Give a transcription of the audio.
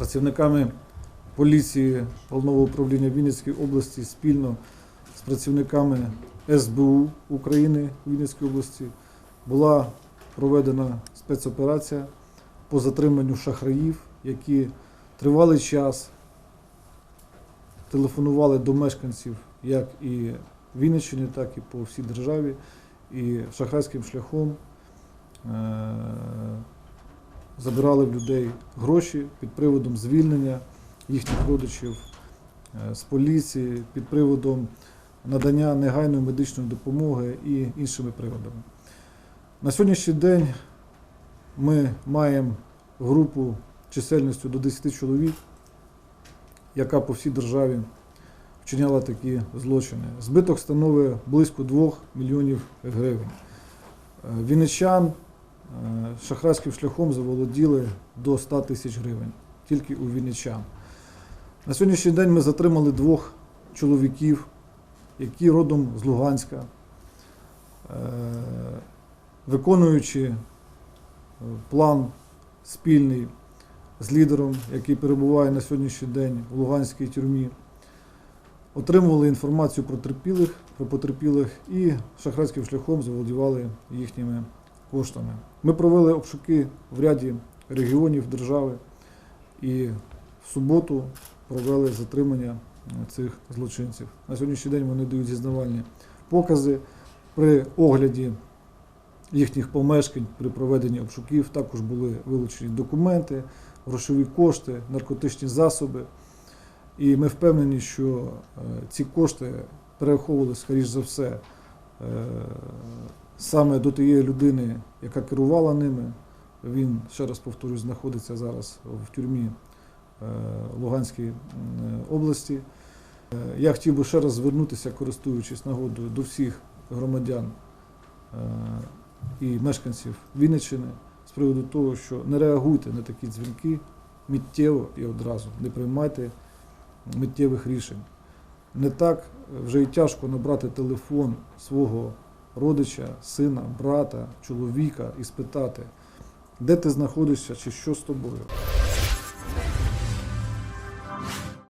працівниками поліції головного управління Вінницької області спільно з працівниками СБУ України в Вінницькій області була проведена спецоперація по затриманню шахраїв, які тривалий час телефонували до мешканців як і Вінниччини, так і по всій державі, і шахрайським шляхом забирали в людей гроші під приводом звільнення їхніх родичів е, з поліції, під приводом надання негайної медичної допомоги і іншими приводами. На сьогоднішній день ми маємо групу чисельністю до 10 чоловік, яка по всій державі вчиняла такі злочини. Збиток становить близько 2 мільйонів гривень. Е, Вінничан шахрайським шляхом заволоділи до 100 тисяч гривень тільки у Вінничан. На сьогоднішній день ми затримали двох чоловіків, які родом з Луганська, Е, виконуючи е, план спільний з лідером, який перебуває на сьогоднішній день в Луганській тюрмі, отримували інформацію про терпілих, про потерпілих і шахрайським шляхом заволодівали їхніми коштами. Ми провели обшуки в ряді регіонів держави і в суботу провели затримання е, цих злочинців. На сьогоднішній день вони дають зізнавальні покази при огляді їхніх помешкань при проведенні обшуків також були вилучені документи, грошові кошти, наркотичні засоби. І ми впевнені, що е, ці кошти перераховували, скоріш за все, е, саме до тієї людини, яка керувала ними. Він, ще раз повторюю, знаходиться зараз в тюрмі е, Луганської області. Е, Я хотів би ще раз звернутися, користуючись нагодою, до всіх громадян е, і мешканців Вінниччини з приводу того, що не реагуйте на такі дзвінки миттєво і одразу, не приймайте миттєвих рішень. Не так вже і тяжко набрати телефон свого родича, сина, брата, чоловіка і спитати, де ти знаходишся чи що з тобою.